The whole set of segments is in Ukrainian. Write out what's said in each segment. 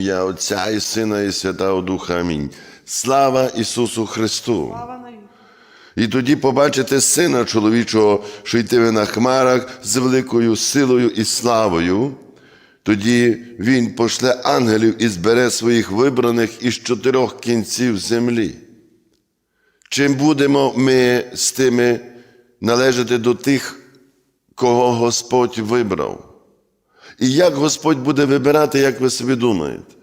Я Отця і Сина, і Святого Духа. Амінь. Слава Ісусу Христу! Слава І тоді побачите Сина чоловічого, що йтиме на хмарах з великою силою і славою. Тоді Він пошле ангелів і збере своїх вибраних із чотирьох кінців землі. Чим будемо ми з тими належати до тих, кого Господь вибрав? І як Господь буде вибирати, як ви собі думаєте?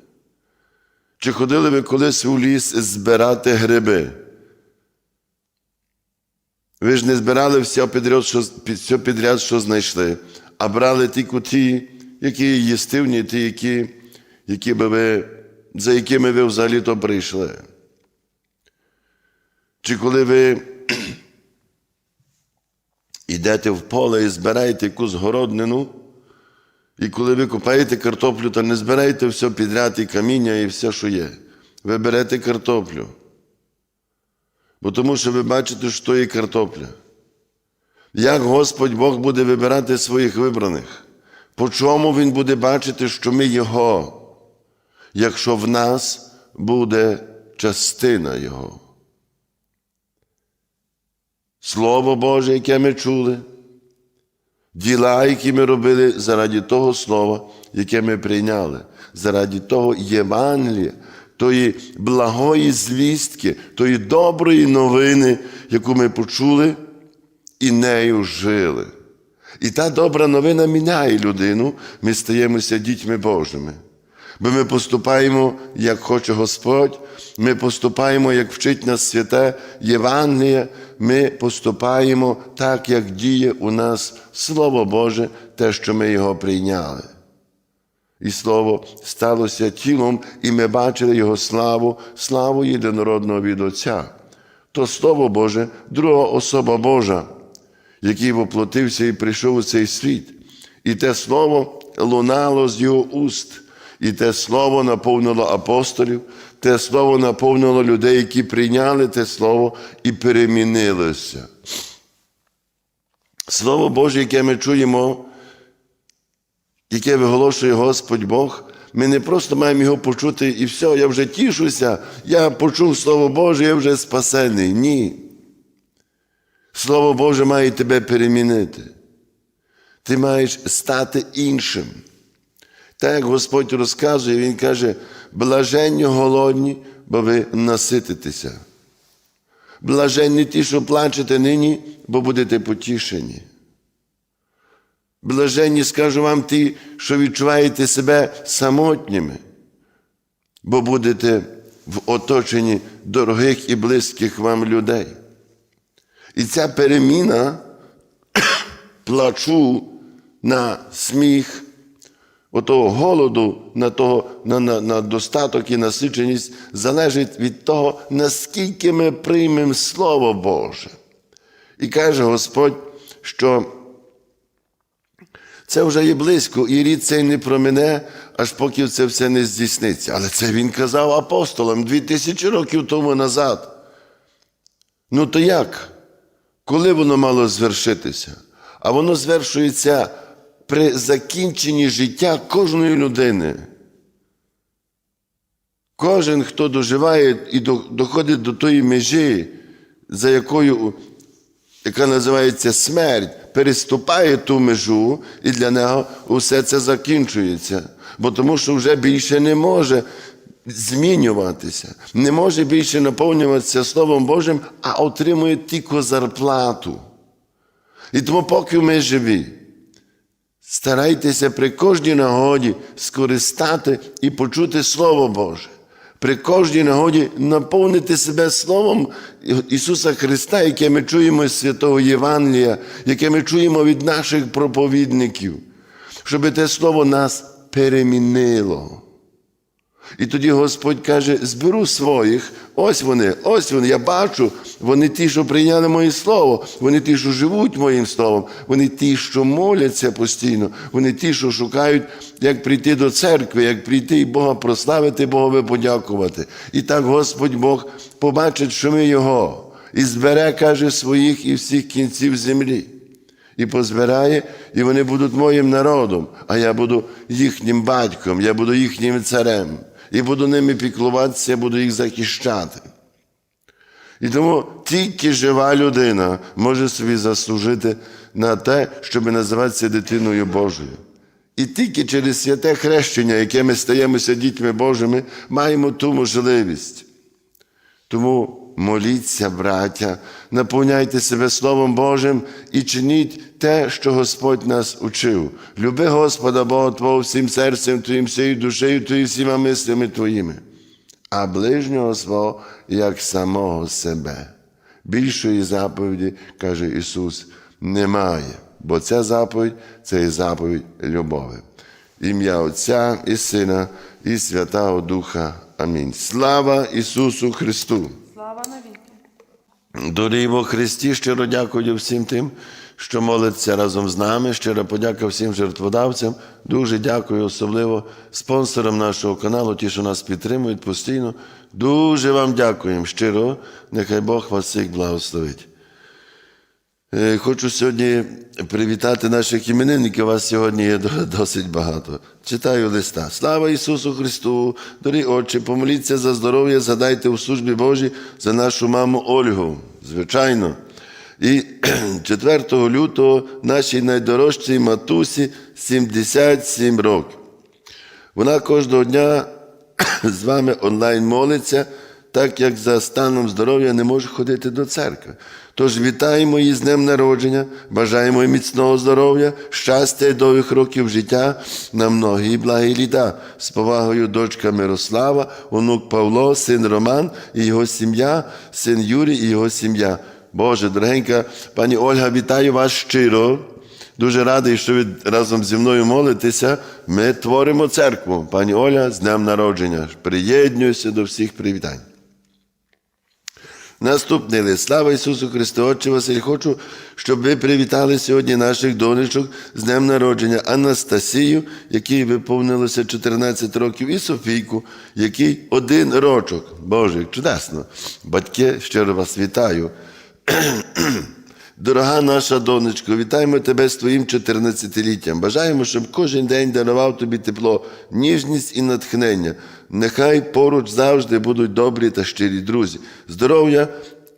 Чи ходили ви колись у ліс збирати гриби? Ви ж не збирали все підряд, що, все підряд, що знайшли, а брали тільки ті, які їстивні, ті, які, які би ви, за якими ви взагалі-то прийшли. Чи коли ви йдете в поле і збираєте якусь городнину, і коли ви купаєте картоплю, то не збирайте все підряд і каміння, і все, що є. Ви берете картоплю. Бо тому що ви бачите, що є картопля. Як Господь Бог буде вибирати своїх вибраних? По чому Він буде бачити, що ми Його, якщо в нас буде частина Його? Слово Боже, яке ми чули, діла, які ми робили заради того слова, яке ми прийняли, заради того Євангелія, тої благої звістки, тої доброї новини, яку ми почули і нею жили. І та добра новина міняє людину, ми стаємося дітьми Божими. Бо ми поступаємо, як хоче Господь, ми поступаємо, як вчить нас святе Євангеліє, ми поступаємо так, як діє у нас Слово Боже, те, що ми його прийняли. І Слово сталося тілом, і ми бачили Його славу, славу єдинородного від Отця. То Слово Боже, друга особа Божа, який воплотився і прийшов у цей світ. І те слово лунало з його уст, і те слово наповнило апостолів, те слово наповнило людей, які прийняли те слово і перемінилося. Слово Боже, яке ми чуємо, яке виголошує Господь Бог, ми не просто маємо його почути і все, я вже тішуся, я почув Слово Боже, я вже спасений. Ні. Слово Боже має тебе перемінити. Ти маєш стати іншим. Так як Господь розказує, Він каже, блаженні голодні, бо ви насититеся. Блаженні ті, що плачете нині, бо будете потішені. Блаженні, скажу вам, ті, що відчуваєте себе самотніми, бо будете в оточенні дорогих і близьких вам людей. І ця переміна плачу на сміх, отого голоду, на, того, на, на, на достаток і насиченість залежить від того, наскільки ми приймемо Слово Боже. І каже Господь, що це вже є близько, і рід цей не промине, аж поки це все не здійсниться. Але це він казав апостолам дві тисячі років тому назад. Ну то як? Коли воно мало звершитися? А воно звершується при закінченні життя кожної людини. Кожен, хто доживає і доходить до тої межі, за якою, яка називається смерть, переступає ту межу, і для нього усе це закінчується. Бо тому що вже більше не може змінюватися, не може більше наповнюватися Словом Божим, а отримує тільки зарплату. І тому, поки ми живі, старайтеся при кожній нагоді скористати і почути Слово Боже. При кожній нагоді наповнити себе Словом Ісуса Христа, яке ми чуємо з Святого Євангелія, яке ми чуємо від наших проповідників, щоб те Слово нас перемінило. І тоді Господь каже: зберу своїх, ось вони, ось вони, я бачу, вони ті, що прийняли моє слово, вони ті, що живуть моїм словом, вони ті, що моляться постійно, вони ті, що шукають, як прийти до церкви, як прийти і Бога прославити, Богові подякувати. І так Господь Бог побачить, що ми Його, і збере, каже, своїх і всіх кінців землі. І позбирає, і вони будуть моїм народом, а я буду їхнім батьком, я буду їхнім царем. І буду ними піклуватися, буду їх захищати. І тому тільки жива людина може собі заслужити на те, щоб називатися дитиною Божою. І тільки через святе хрещення, яке ми стаємося дітьми Божими, маємо ту можливість. Тому моліться, браття, наповняйте себе Словом Божим і чиніть те, що Господь нас учив. Люби Господа Бога Твого всім серцем Твоїм, всією душею Твоєю, всіма мислями Твоїми, а ближнього свого як самого себе. Більшої заповіді, каже Ісус, немає, бо ця заповідь це і заповідь любові. Ім'я Отця і Сина, і Святого Духа. Амінь. Слава Ісусу Христу! Слава навіки. Дорогі Христі, щиро дякую всім тим, що молиться разом з нами. Щиро подяка всім жертводавцям. Дуже дякую, особливо спонсорам нашого каналу, ті, що нас підтримують постійно. Дуже вам дякуємо щиро. Нехай Бог вас всіх благословить. Е, Хочу сьогодні привітати наших іменинників. Вас сьогодні є досить багато. Читаю листа. Слава Ісусу Христу! Дорогі Отче, помоліться за здоров'я, згадайте у службі Божій за нашу маму Ольгу. Звичайно. І 4 лютого нашій найдорожчій матусі 77 років. Вона кожного дня з вами онлайн молиться, так як за станом здоров'я не може ходити до церкви. Тож вітаємо її з днем народження, бажаємо їй міцного здоров'я, щастя і довгих років життя на многі і благі літа. З повагою дочка Мирослава, онук Павло, син Роман і його сім'я, син Юрій і його сім'я. Боже, дорогенька пані Ольга, вітаю вас щиро. Дуже радий, що ви разом зі мною молитеся. Ми творимо церкву. Пані Оля, з днем народження. Приєднуюся до всіх привітань. Наступний лист. Слава Ісусу Христу, Отче Василь, хочу, щоб ви привітали сьогодні наших донечок з днем народження Анастасію, якій виповнилося 14 років, і Софійку, який один рочок. Боже, чудесно. Батьки, щиро вас вітаю. Дорога наша донечко, вітаємо тебе з твоїм 14-літтям. Бажаємо, щоб кожен день дарував тобі тепло, ніжність і натхнення. Нехай поруч завжди будуть добрі та щирі друзі. Здоров'я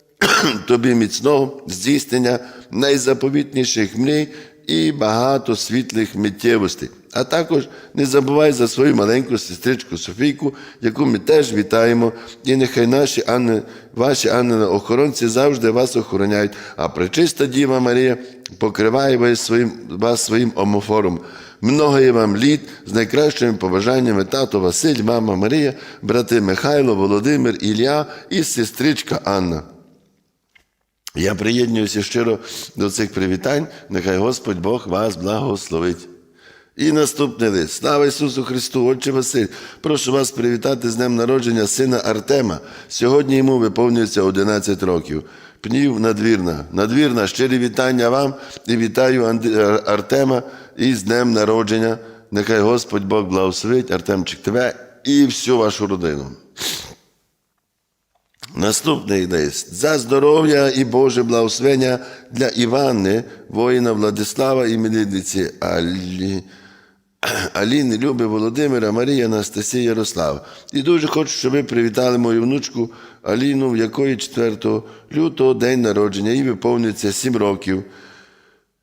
тобі міцного здійснення найзаповітніших мрій і багато світлих миттєвостей. А також не забувай за свою маленьку сестричку Софійку, яку ми теж вітаємо, і нехай наші ангели, ваші ангели-охоронці завжди вас охороняють, а пречиста Діва Марія покриває вас своїм, вас своїм омофором. Много є вам літ з найкращими побажаннями тато Василь, мама Марія, брати Михайло, Володимир, Ілля і сестричка Анна. Я приєднуюся щиро до цих привітань. Нехай Господь Бог вас благословить. І наступний лист. Слава Ісусу Христу, Отче Василь, прошу вас привітати з днем народження сина Артема. Сьогодні йому виповнюється 11 років. Пнів надвірна. Надвірна, щирі вітання вам і вітаю Артема із днем народження. Нехай Господь Бог благословить Артемчик тебе і всю вашу родину. Наступний лист. За здоров'я і Боже благословення для Івани, воїна Владислава і милиці Алі... Аліни, Люби, Володимира, Марія, Анастасія, Ярослава. І дуже хочу, щоб ви привітали мою внучку Аліну, в якої 4 лютого день народження, їй виповнюється 7 років.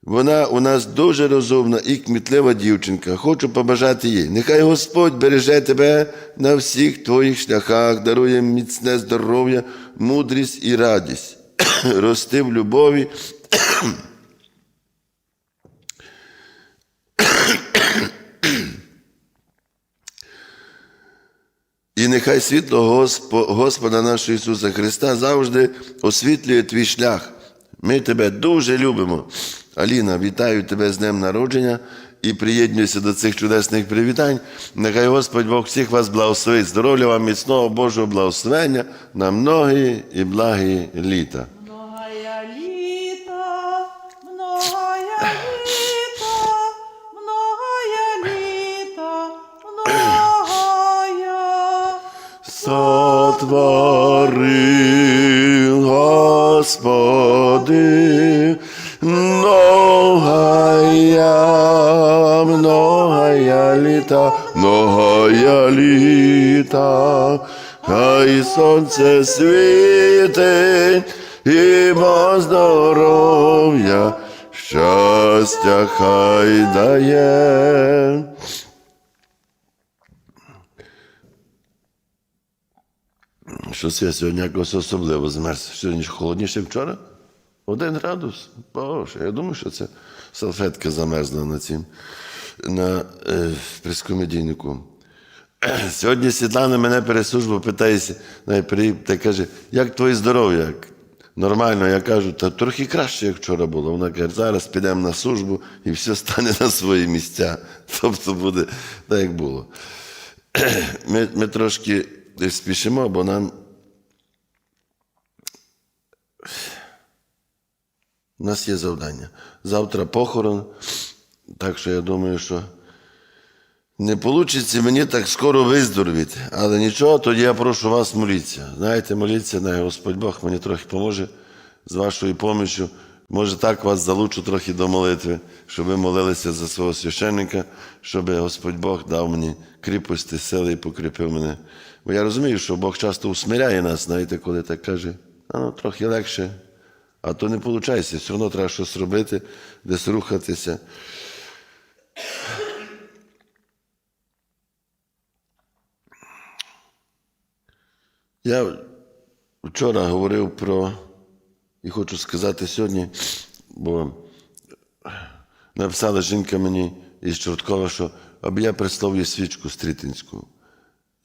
Вона у нас дуже розумна і кмітлива дівчинка. Хочу побажати їй. Нехай Господь береже тебе на всіх твоїх шляхах, дарує міцне здоров'я, мудрість і радість. Рости в любові. Нехай світло Госпо- Господа нашого Ісуса Христа завжди освітлює твій шлях. Ми тебе дуже любимо. Аліна, вітаю тебе з днем народження і приєднуюся до цих чудесних привітань. Нехай Господь Бог всіх вас благословить. Здоров'я вам, міцного Божого благословення на многі і благі літа. Сотворив Господи, многая, многая літа, многая літа. хай сонце світить, і здоров'я, щастя хай дає. Щось я сьогодні якось особливо змерз. Сьогодні холодніше вчора? Один градус. Боже, я думаю, що це салфетка замерзла на цім на е, прескомедійнику. Сьогодні Світлана мене перед службою питається, та каже, як твоє здоров'я? Нормально, я кажу, та трохи краще, як вчора було. Вона каже, зараз підемо на службу і все стане на свої місця. Тобто буде так, як було. Ми, ми трошки спішимо, бо нам. У нас є завдання. Завтра похорон, так що я думаю, що не вийде мені так скоро виздоровіти. Але нічого, тоді я прошу вас молитися. Знаєте, моліться, най Господь Бог мені трохи поможе з вашою поміччю. Може, так вас залучу трохи до молитви, щоб ви молилися за свого священника, щоб Господь Бог дав мені кріпості, сили і покріпив мене. Бо я розумію, що Бог часто усмиряє нас, знаєте, коли так каже, ну трохи легше. А то не виходить, все одно треба щось робити, десь рухатися. Я вчора говорив про, і хочу сказати сьогодні, бо написала жінка мені із Чорткова, що аби я присловлю свічку стрітинську.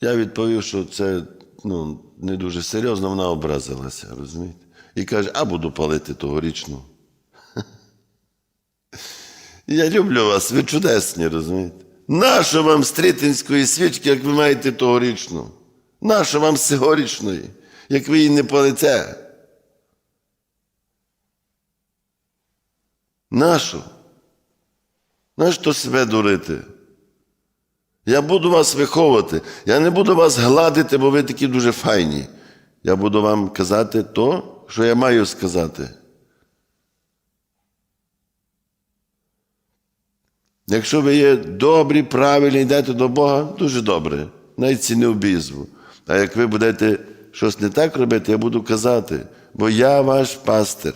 Я відповів, що це ну, не дуже серйозно, вона образилася, розумієте? І каже, а буду палити тогорічну. Я люблю вас, ви чудесні, розумієте? Нащо вам стрітинської свічки, як ви маєте тогорічну? Нащо вам сьогорічної, як ви її не палите? Нащо? Нащо себе дурити? Я буду вас виховувати. Я не буду вас гладити, бо ви такі дуже файні. Я буду вам казати то, що я маю сказати. Якщо ви є добрі, правильні, йдете до Бога, дуже добре. Навіть ці обізву. А як ви будете щось не так робити, я буду казати, бо я ваш пастир.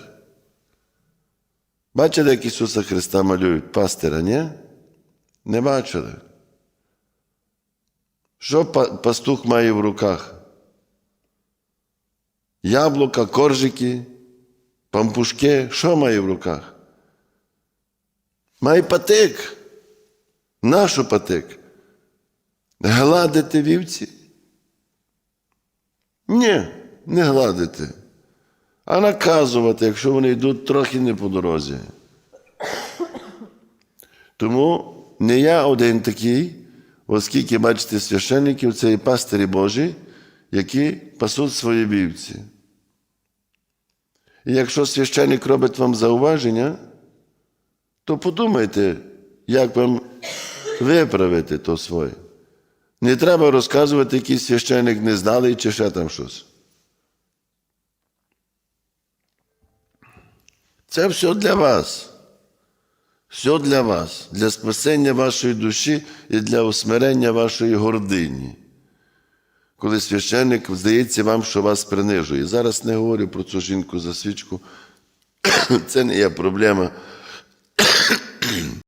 Бачили, як Ісуса Христа малюють пастира, ні? Не бачили. Що пастух має в руках? Яблука, коржики, пампушки. Що має в руках? Має патик. Нашу патик. Гладити вівці? Ні, не гладити. А наказувати, якщо вони йдуть трохи не по дорозі. Тому не я один такий, оскільки бачите священників, це і пастирі Божі, які пасуть свої вівці. І якщо священник робить вам зауваження, то подумайте, як вам виправити то своє. Не треба розказувати, який священник не здалий чи ще там щось. Це все для вас. Все для вас, для спасення вашої душі і для усмирення вашої гордині. Коли священник здається вам, що вас принижує. Зараз не говорю про цю жінку за свічку. Це не є проблема